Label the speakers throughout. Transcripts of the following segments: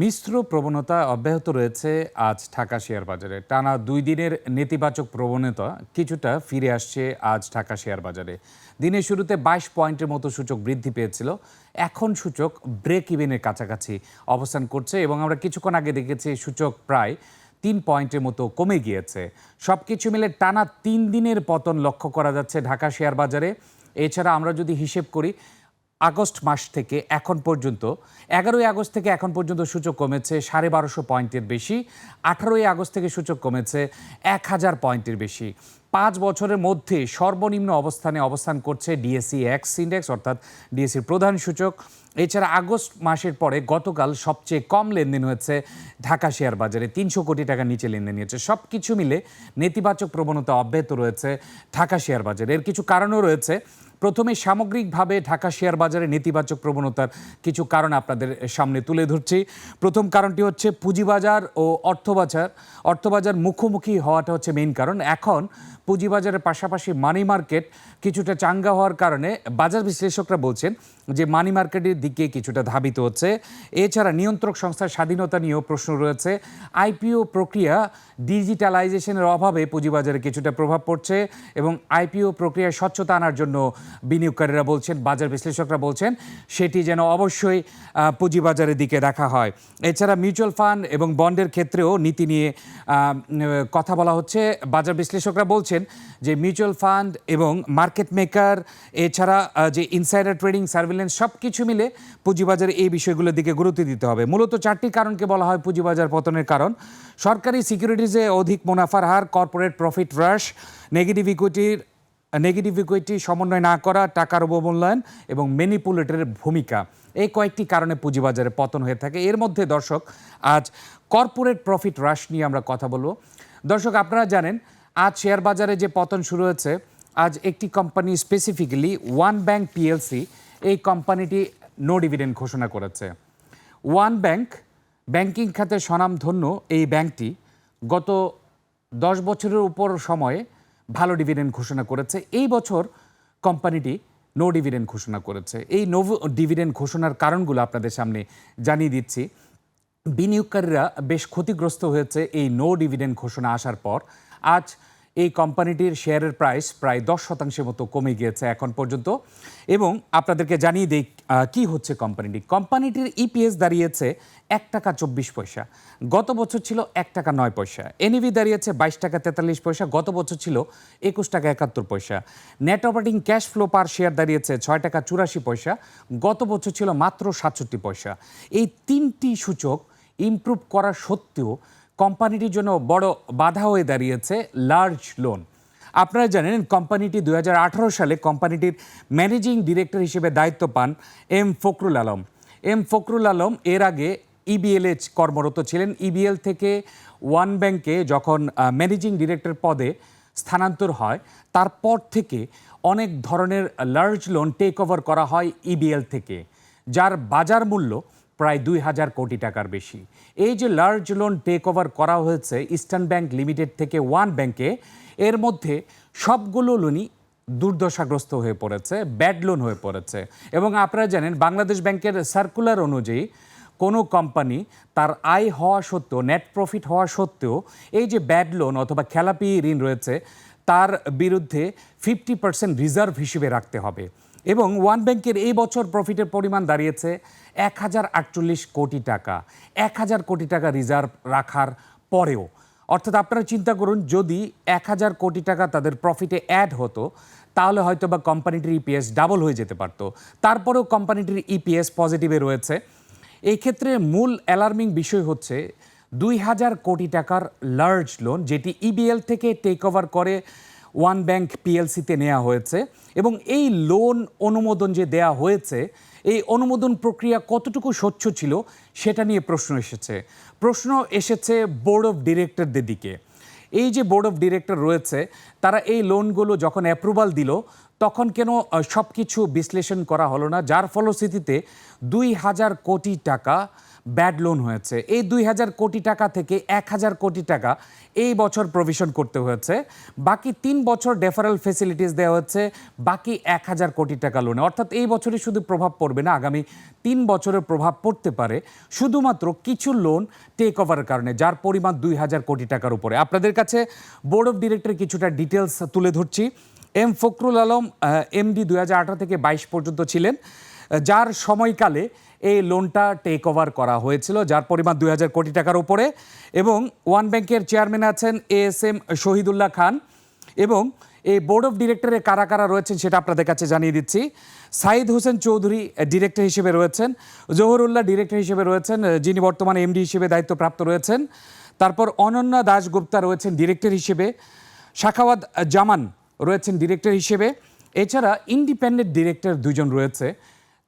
Speaker 1: মিশ্র প্রবণতা অব্যাহত রয়েছে আজ ঢাকা শেয়ার বাজারে। টানা দুই দিনের নেতিবাচক প্রবণতা কিছুটা ফিরে আসছে আজ ঢাকা শেয়ার বাজারে। দিনের শুরুতে বাইশ পয়েন্টের মতো সূচক বৃদ্ধি পেয়েছিল। এখন সূচক ব্রেক ইভেনের কাছাকাছি অবস্থান করছে এবং আমরা কিছুক্ষণ আগে দেখেছি সূচক প্রায় তিন পয়েন্টের মতো কমে গিয়েছে। সব কিছু মিলে টানা তিন দিনের পতন লক্ষ্য করা যাচ্ছে ঢাকা শেয়ার বাজারে। এছাড়া আমরা যদি হিসেব করি আগস্ট মাস থেকে এখন পর্যন্ত, এগারোই আগস্ট থেকে এখন পর্যন্ত সূচক কমেছে সাড়ে বারোশো পয়েন্টের বেশি, আঠারোই আগস্ট থেকে সূচক কমেছে এক হাজার পয়েন্টের বেশি। পাঁচ বছরের মধ্যে সর্বনিম্ন অবস্থানে অবস্থান করছে ডিএসসি এক্স ইন্ডেক্স অর্থাৎ ডিএসসির প্রধান সূচক। এছাড়া আগস্ট মাসের পরে গতকাল সবচেয়ে কম লেনদেন হয়েছে ঢাকা শেয়ার বাজারে, তিনশো কোটি টাকা নিচে লেনদেন হয়েছে। সব কিছু মিলে নেতিবাচক প্রবণতা অব্যাহত রয়েছে ঢাকা শেয়ার বাজারে। এর কিছু কারণও রয়েছে। প্রথমে সামগ্রিকভাবে ঢাকা শেয়ার বাজারে নেতিবাচক প্রবণতার কিছু কারণ আপনাদের সামনে তুলে ধরছি। প্রথম কারণটি হচ্ছে পুঁজিবাজার ও অর্থবাজার। অর্থবাজার মুখোমুখি হওয়াটা হচ্ছে মেইন কারণ। এখন পুঁজিবাজারের পাশাপাশি মানি মার্কেট কিছুটা চাঙ্গা হওয়ার কারণে বাজার বিশ্লেষকরা বলছেন যে মানি মার্কেটের দিকে কিছুটা ধাবিত হচ্ছে। এছাড়া নিয়ন্ত্রক সংস্থার স্বাধীনতা নিয়েও প্রশ্ন রয়েছে। আইপিও প্রক্রিয়া ডিজিটালাইজেশনের অভাবে পুঁজিবাজারে কিছুটা প্রভাব পড়ছে এবং আইপিও প্রক্রিয়ায় স্বচ্ছতা আনার জন্য বিনিয়োগকারীরা বলছেন, বাজার বিশ্লেষকরা বলছেন, সেটি যেন অবশ্যই পুঁজিবাজারের দিকে দেখা হয়। এছাড়া মিউচুয়াল ফান্ড এবং বন্ডের ক্ষেত্রেও নীতি নিয়ে কথা বলা হচ্ছে। বাজার বিশ্লেষকরা বলছেন যে মিউচুয়াল ফান্ড এবং মার্কেট মেকার, এছাড়া যে ইনসাইডার ট্রেডিং, সার্ভিলেন্স সব কিছু মিলে পুঁজিবাজারে এই বিষয়গুলোর দিকে গুরুত্ব দিতে হবে। মূলত চারটি কারণকে বলা হয় পুঁজিবাজার পতনের কারণ। সরকারি সিকিউরিটিজে অধিক মুনাফার হার, কর্পোরেট প্রফিট হ্রাস, নেগেটিভ ইকুইটির নেগেটিভ ইকুইটি সমন্বয় না করা টাকার অবমূল্যায়ন এবং ম্যানিপুলেটরের ভূমিকা। এই কয়েকটি কারণে পুঁজিবাজারে পতন হয়ে থাকে। এর মধ্যে, দর্শক, আজ কর্পোরেট প্রফিট হ্রাস নিয়ে আমরা কথা বলব। দর্শক, আপনারা জানেন, আজ শেয়ার বাজারে যে পতন শুরু হয়েছে, আজ একটি company specifically one bank PLC এই কোম্পানিটি নো ডিভিডেন্ড ঘোষণা করেছে। ওয়ান ব্যাংক ব্যাংকিং খাতে স্বনামধন্য এই ব্যাংকটি গত দশ বছরের উপর সময়ে ভালো ডিভিডেন্ড ঘোষণা করেছে। এই বছর কোম্পানিটি নো ডিভিডেন্ড ঘোষণা করেছে। এই নো ডিভিডেন্ড ঘোষণার কারণগুলো আপনাদের সামনে জানিয়ে দিচ্ছি। বিনিয়োগকারীরা বেশ ক্ষতিগ্রস্ত হয়েছে এই নো ডিভিডেন্ড ঘোষণা আসার পর। আজ এই কোম্পানিটির শেয়ারের প্রাইস প্রায় দশ শতাংশের মতো কমে গিয়েছে এখন পর্যন্ত। এবং আপনাদেরকে জানিয়ে দিই কি হচ্ছে কোম্পানিটি? কোম্পানিটির ইপিএস দাঁড়িয়েছে এক টাকা চব্বিশ পয়সা। গত বছর ছিল এক টাকা নয় পয়সা। এনইভি দাঁড়িয়েছে বাইশ টাকা তেতাল্লিশ পয়সা। গত বছর ছিল একুশ টাকা একাত্তর পয়সা। Net operating cash flow per share দাঁড়িয়েছে ছয় টাকা চুরাশি পয়সা। গত বছর ছিল মাত্র সাতষট্টি পয়সা। এই তিনটি সূচক ইমপ্রুভ করা সত্ত্বেও কোম্পানিটির জন্য বড় বাধা হয়ে দাঁড়িয়েছে লার্জ লোন আপনারা জানেন, কোম্পানিটি দু হাজার আঠেরো সালে কোম্পানিটির ম্যানেজিং ডিরেক্টর হিসেবে দায়িত্ব পান এম ফখরুল আলম। এম ফখরুল আলম এর আগে ইবিএলে কর্মরত ছিলেন। ইবিএল থেকে ওয়ান ব্যাংকে যখন ম্যানেজিং ডিরেক্টর পদে স্থানান্তর হয়, তারপর থেকে অনেক ধরনের লার্জ লোন টেক ওভার করা হয় ইবিএল থেকে, যার বাজার মূল্য প্রায় দুই হাজার কোটি টাকার বেশি। এই যে লার্জ লোন টেক ওভার করা হয়েছে ইস্টার্ন ব্যাংক লিমিটেড থেকে ওয়ান ব্যাংকে এর মধ্যে সবগুলো লোনই দুর্দশাগ্রস্ত হয়ে পড়েছে ব্যাড লোন হয়ে পড়েছে। এবং আপনারা জানেন, বাংলাদেশ ব্যাংকের সার্কুলার অনুযায়ী কোনো কোম্পানি তার আয় হওয়া সত্ত্বেও নেট প্রফিট হওয়া সত্ত্বেও, এই যে ব্যাড লোন অথবা খেলাপি ঋণ রয়েছে, তার বিরুদ্ধে ফিফটি পার্সেন্ট রিজার্ভ হিসেবে রাখতে হবে। এবং ওয়ান ব্যাংকের এই বছর প্রফিটের পরিমাণ দাঁড়িয়েছে এক হাজার আটচল্লিশ কোটি টাকা। এক হাজার কোটি টাকা রিজার্ভ রাখার পরেও। অর্থাৎ আপনারা চিন্তা করুন, যদি এক হাজার কোটি টাকা তাদের প্রফিটে অ্যাড হতো, তাহলে হয়তো বা কোম্পানিটির ইপিএস ডাবল হয়ে যেতে পারতো। তারপরেও কোম্পানিটির ইপিএস পজিটিভে রয়েছে। এই ক্ষেত্রে মূল অ্যালার্মিং বিষয় হচ্ছে দুই হাজার কোটি টাকার লার্জ লোন যেটি ইবিএল থেকে টেক ওভার করে ওয়ান ব্যাংক পিএলসিতে নেওয়া হয়েছে এবং এই লোন অনুমোদন যে দেয়া হয়েছে, এই অনুমোদন প্রক্রিয়া কতটুকু স্বচ্ছ ছিল সেটা নিয়ে প্রশ্ন এসেছে। প্রশ্ন এসেছে বোর্ড অফ ডিরেক্টরদের দিকে। এই যে বোর্ড অফ ডিরেক্টর রয়েছে, তারা এই লোনগুলো যখন অ্যাপ্রুভাল দিল তখন কেন সব কিছু বিশ্লেষণ করা হলো না, যার ফলশ্রুতিতে দুই হাজার কোটি টাকা ব্যাড লোন হয়েছে। এই দুই হাজার কোটি টাকা থেকে এক হাজার কোটি টাকা এই বছর প্রভিশন করতে হয়েছে। বাকি তিন বছর ডেফারেল ফেসিলিটিস দেওয়া হচ্ছে বাকি এক হাজার কোটি টাকা লোনে অর্থাৎ এই বছরই শুধু প্রভাব পড়বে না, আগামী তিন বছরের প্রভাব পড়তে পারে। শুধুমাত্র কিছু লোন টেক ওভারের কারণে, যার পরিমাণ দুই হাজার কোটি টাকার উপরে। আপনাদের কাছে বোর্ড অফ ডিরেক্টর কিছুটা ডিটেলস তুলে ধরছি। এম ফখরুল আলম এমডি দুই হাজার আঠেরো থেকে বাইশ পর্যন্ত ছিলেন যার সময়কালে এই লোনটা টেক ওভার করা হয়েছিল, যার পরিমাণ দুই হাজার কোটি টাকার উপরে। এবং ওয়ান ব্যাংকের চেয়ারম্যান আছেন A S M Shahidullah Khan এবং এই বোর্ড অফ ডিরেক্টরে কারা কারা রয়েছেন সেটা আপনাদের কাছে জানিয়ে দিচ্ছি। সাইদ হোসেন চৌধুরী ডিরেক্টর হিসেবে রয়েছেন, জহুরুল্লাহ ডিরেক্টর হিসেবে রয়েছেন যিনি বর্তমানে এমডি হিসেবে দায়িত্বপ্রাপ্ত রয়েছেন। তারপর অনন্যা দাশগুপ্তা রয়েছেন ডিরেক্টর হিসেবে। শাখাওয়াত জামান রয়েছেন ডিরেক্টর হিসেবে। এছাড়া ইন্ডিপেন্ডেন্ট ডিরেক্টর দুজন রয়েছে।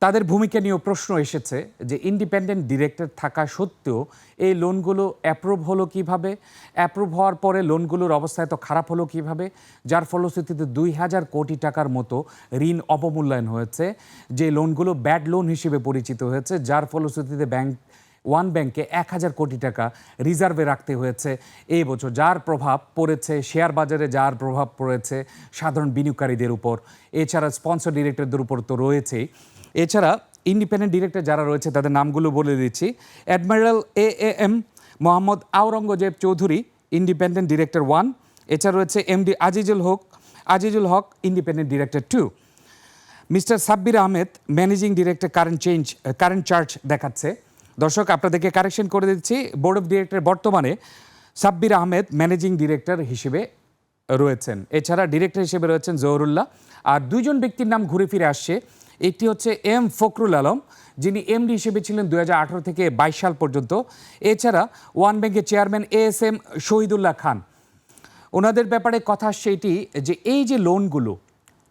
Speaker 1: তাদের ভূমিকা নিয়েও প্রশ্ন এসেছে যে ইন্ডিপেন্ডেন্ট ডিরেক্টর থাকা সত্ত্বেও এই লোনগুলো অ্যাপ্রুভ হলো কীভাবে? অ্যাপ্রুভ হওয়ার পরে লোনগুলোর অবস্থা এত খারাপ হলো কীভাবে? যার ফলশ্রুতিতে দুই হাজার কোটি টাকার মতো ঋণ অবমূল্যায়ন হয়েছে। যে লোনগুলো ব্যাড লোন হিসেবে পরিচিত হয়েছে, যার ফলশ্রুতিতে ব্যাংক ওয়ান ব্যাংকে এক হাজার কোটি টাকা রিজার্ভে রাখতে হয়েছে। এই বছর যার প্রভাব পড়েছে, শেয়ার বাজারে যার প্রভাব পড়েছে সাধারণ বিনিয়োগকারীদের উপর। এছাড়া স্পন্সর ডিরেক্টরদের উপর তো রয়েছেই। এছাড়া ইন্ডিপেন্ডেন্ট ডিরেক্টর যারা রয়েছে তাদের নামগুলো বলে দিচ্ছি। Admiral A A M Mohammad Aurangzeb Chowdhury, independent director one. এছাড়া রয়েছে MD Azizul Haque Azizul Haque, independent director two. Mister Sabbir Ahmed, managing director, current change, current charge দেখাচ্ছে। দর্শক, আপনাদেরকে কারেকশন করে দিচ্ছি। বোর্ড অফ ডিরেক্টর বর্তমানে Sabbir Ahmed managing director হিসেবে রয়েছেন। এছাড়া ডিরেক্টর হিসেবে রয়েছেন জহরুল্লাহ। আর দুইজন ব্যক্তির নাম ঘুরে ফিরে আসছে। একটি হচ্ছে এম ফখরুল আলম, যিনি এমডি হিসেবে ছিলেন দু হাজার আঠারো থেকে বাইশ সাল পর্যন্ত। এছাড়া ওয়ান ব্যাংকের chairman A S M Shahidullah Khan. ওনাদের ব্যাপারে কথা এটি যে, এই যে লোনগুলো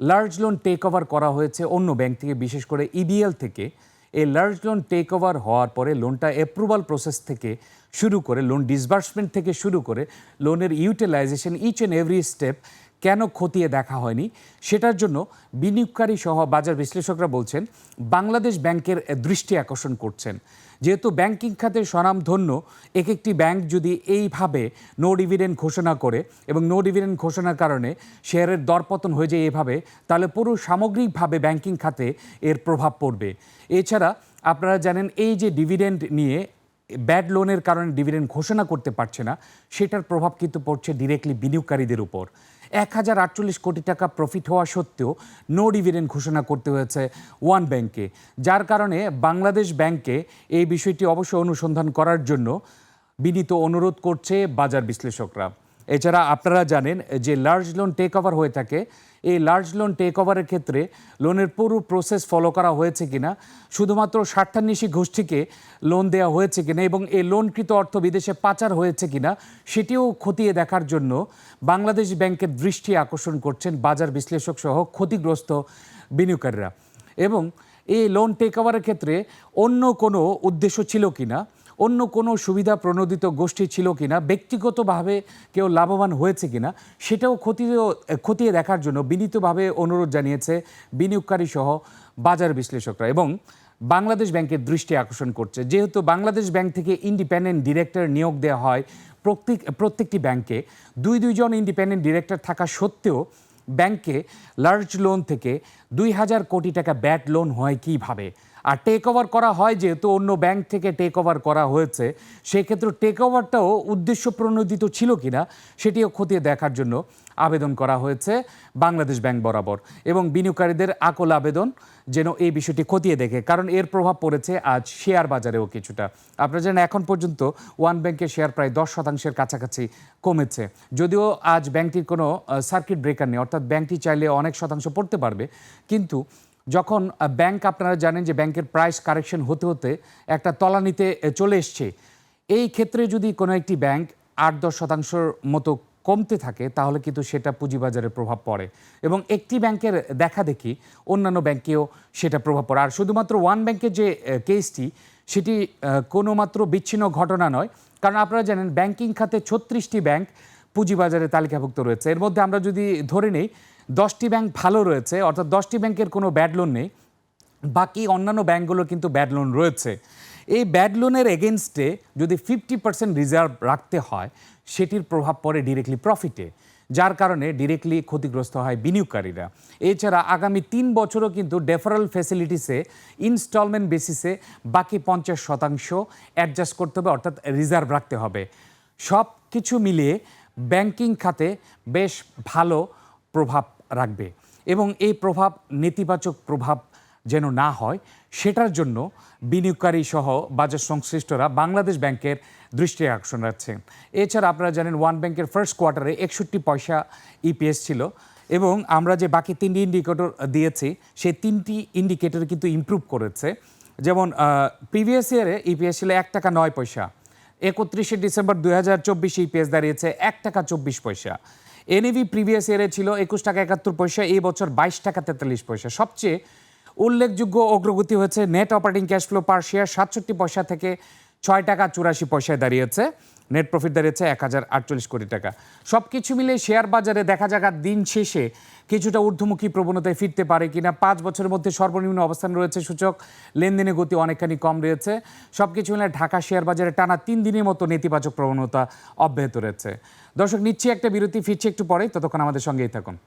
Speaker 1: লার্জ লোন টেক ওভার করা হয়েছে অন্য ব্যাংক থেকে, বিশেষ করে ইবিএল থেকে এই লার্জ লোন টেক ওভার হওয়ার পরে লোনটা অ্যাপ্রুভাল প্রসেস থেকে শুরু করে লোন ডিসবার্সমেন্ট থেকে শুরু করে লোনের utilisation each and every step কেন খতিয়ে দেখা হয়নি? সেটার জন্য বিনিয়োগকারী সহ বাজার বিশ্লেষকরা বলছেন, বাংলাদেশ ব্যাংকের দৃষ্টি আকর্ষণ করছেন। যেহেতু ব্যাংকিং খাতের স্বনামধন্য এক একটি ব্যাংক যদি এইভাবে নো ডিভিডেন্ড ঘোষণা করে এবং নো ডিভিডেন্ড ঘোষণার কারণে শেয়ারের দরপতন হয়ে যায় এভাবে, তাহলে পুরো সামগ্রিকভাবে ব্যাংকিং খাতে এর প্রভাব পড়বে। এছাড়া আপনারা জানেন, এই যে ডিভিডেন্ড নিয়ে ব্যাড লোনের কারণে ডিভিডেন্ড ঘোষণা করতে পারছে না, সেটার প্রভাব কিন্তু পড়ছে ডিরেক্টলি বিনিয়োগকারীদের উপর। এক হাজার আটচল্লিশ কোটি টাকা প্রফিট হওয়া সত্ত্বেও নো ডিভিডেন্ড ঘোষণা করতে হয়েছে ওয়ান ব্যাংকে যার কারণে বাংলাদেশ ব্যাংকে এই বিষয়টি অবশ্যই অনুসন্ধান করার জন্য বিনীত অনুরোধ করছে বাজার বিশ্লেষকরা। এছাড়া আপনারা জানেন যে লার্জ লোন টেক ওভার হয়ে থাকে এই লার্জ লোন টেক ওভারের ক্ষেত্রে লোনের পুরো প্রসেস ফলো করা হয়েছে কিনা, শুধুমাত্র স্বার্থান্বেষী গোষ্ঠীকে লোন দেওয়া হয়েছে কিনা এবং এই লোনকৃত অর্থ বিদেশে পাচার হয়েছে কিনা, সেটিও খতিয়ে দেখার জন্য বাংলাদেশ ব্যাংকের দৃষ্টি আকর্ষণ করছেন বাজার বিশ্লেষক সহ ক্ষতিগ্রস্ত বিনিয়োগকারীরা। এবং এই লোন টেক ওভারের ক্ষেত্রে অন্য কোনো উদ্দেশ্য ছিল কিনা অন্য কোনো সুবিধা প্রণোদিত গোষ্ঠী ছিল কিনা, ব্যক্তিগতভাবে কেউ লাভবান হয়েছে কিনা, সেটাও খতিয়ে খতিয়ে দেখার জন্য বিনীতভাবে অনুরোধ জানিয়েছে বিনিয়োগকারী সহ বাজার বিশ্লেষকরা এবং বাংলাদেশ ব্যাংকের দৃষ্টি আকর্ষণ করছে। যেহেতু বাংলাদেশ ব্যাংক থেকে ইন্ডিপেন্ডেন্ট ডিরেক্টর নিয়োগ দেওয়া হয় প্রত্যেক, প্রত্যেকটি ব্যাংকে, দুই, দুইজন ইন্ডিপেন্ডেন্ট ডিরেক্টর থাকা সত্ত্বেও ব্যাংকে লার্জ লোন থেকে দুই হাজার কোটি টাকা ব্যাড লোন হয় কীভাবে? আর টেক ওভার করা হয় যেহেতু অন্য ব্যাংক থেকে টেক ওভার করা হয়েছে, সেক্ষেত্রে টেক ওভারটাও উদ্দেশ্য প্রণোদিত ছিল কিনা সেটিও খতিয়ে দেখার জন্য আবেদন করা হয়েছে বাংলাদেশ ব্যাংক বরাবর। এবং বিনিয়োগকারীদের আকল আবেদন যেন এই বিষয়টি খতিয়ে দেখে, কারণ এর প্রভাব পড়েছে আজ শেয়ার বাজারেও কিছুটা। আপনারা জানেন এখন পর্যন্ত ওয়ান ব্যাংকের শেয়ার প্রায় দশ শতাংশের কাছাকাছি কমেছে। যদিও আজ ব্যাংকটির কোনো সার্কিট ব্রেকার নেই, অর্থাৎ ব্যাংকটি চাইলে অনেক শতাংশ পড়তে পারবে, কিন্তু যখন ব্যাংক আপনারা জানেন যে ব্যাংকের প্রাইস কারেকশন হতে হতে একটা তলানিতে চলে এসছে। এই ক্ষেত্রে যদি কোনো একটি ব্যাংক আট দশ শতাংশের মতো কমতে থাকে, তাহলে কিন্তু সেটা পুঁজিবাজারে প্রভাব পড়ে। এবং একটি ব্যাংকের দেখা দেখি, অন্যান্য ব্যাংকেও সেটা প্রভাব পড়ে। আর শুধুমাত্র ওয়ান ব্যাংকের যে কেসটি সেটি কোনো মাত্র বিচ্ছিন্ন ঘটনা নয়। কারণ আপনারা জানেন ব্যাংকিং খাতে ছত্রিশটি ব্যাংক পুঁজিবাজারে তালিকাভুক্ত রয়েছে। এর মধ্যে আমরা যদি ধরে নেই দশটি ব্যাংক ভালো রয়েছে, অর্থাৎ দশটি ব্যাংকের কোনো ব্যাড লোন নেই। বাকি অন্যান্য ব্যাংকগুলোর কিন্তু ব্যাড লোন রয়েছে। এই ব্যাড লোনের এগেনস্টে যদি ফিফটি পার্সেন্ট রিজার্ভ রাখতে হয়, সেটির প্রভাব পড়ে ডিরেক্টলি প্রফিটে, যার কারণে ডিরেক্টলি ক্ষতিগ্রস্ত হয় বিনিয়োগকারীরা। এছাড়া আগামী তিন বছরও কিন্তু ডেফারেল ফ্যাসিলিটিসে, ইনস্টলমেন্ট বেসিসে বাকি পঞ্চাশ শতাংশ অ্যাডজাস্ট করতে হবে, অর্থাৎ রিজার্ভ রাখতে হবে। সব কিছু মিলিয়ে ব্যাংকিং খাতে বেশ ভালো প্রভাব রাখবে। এবং এই প্রভাব, নেতিবাচক প্রভাব যেন না হয়, সেটার জন্য বিনিয়োগকারী সহ বাজার সংশ্লিষ্টরা বাংলাদেশ ব্যাংকের দৃষ্টি আকর্ষণ রাখছেন এছাড়া আপনারা জানেন, ওয়ান ব্যাংকের ফার্স্ট কোয়ার্টারে একষট্টি পয়সা ইপিএস ছিল এবং আমরা যে বাকি তিনটি ইন্ডিকেটর দিয়েছি, সেই তিনটি ইন্ডিকেটর কিন্তু ইমপ্রুভ করেছে। যেমন প্রিভিয়াস ইয়ারে ইপিএস ছিল এক টাকা নয় পয়সা, একত্রিশে ডিসেম্বর দুই হাজার চব্বিশে ইপিএস দাঁড়িয়েছে এক টাকা চব্বিশ পয়সা। এনইভি প্রিভিয়াস ইয়ারে ছিল একুশ টাকা একাত্তর পয়সা, এই বছর বাইশ টাকা তেতাল্লিশ পয়সা। সবচেয়ে উল্লেখযোগ্য অগ্রগতি হয়েছে net operating cash flow per share সাতষট্টি পয়সা থেকে ছয় টাকা চুরাশি পয়সায় দাঁড়িয়েছে। নেট প্রফিট দাঁড়িয়েছে এক হাজার আটচল্লিশ কোটি টাকা। সব কিছু মিলে শেয়ার বাজারে দেখা যাক দিন শেষে কিছুটা ঊর্ধ্বমুখী প্রবণতায় ফিরতে পারে কিনা। পাঁচ বছরের মধ্যে সর্বনিম্ন অবস্থান রয়েছে সূচক। লেনদেনের গতি অনেকখানি কম রয়েছে। সব কিছু মিলে ঢাকা শেয়ার বাজারে টানা তিন দিনের মতো নেতিবাচক প্রবণতা অব্যাহত রয়েছে। দর্শক, নিচ্ছি একটা বিরতি, ফিরছে একটু পরে ততক্ষণ আমাদের সঙ্গেই থাকুন।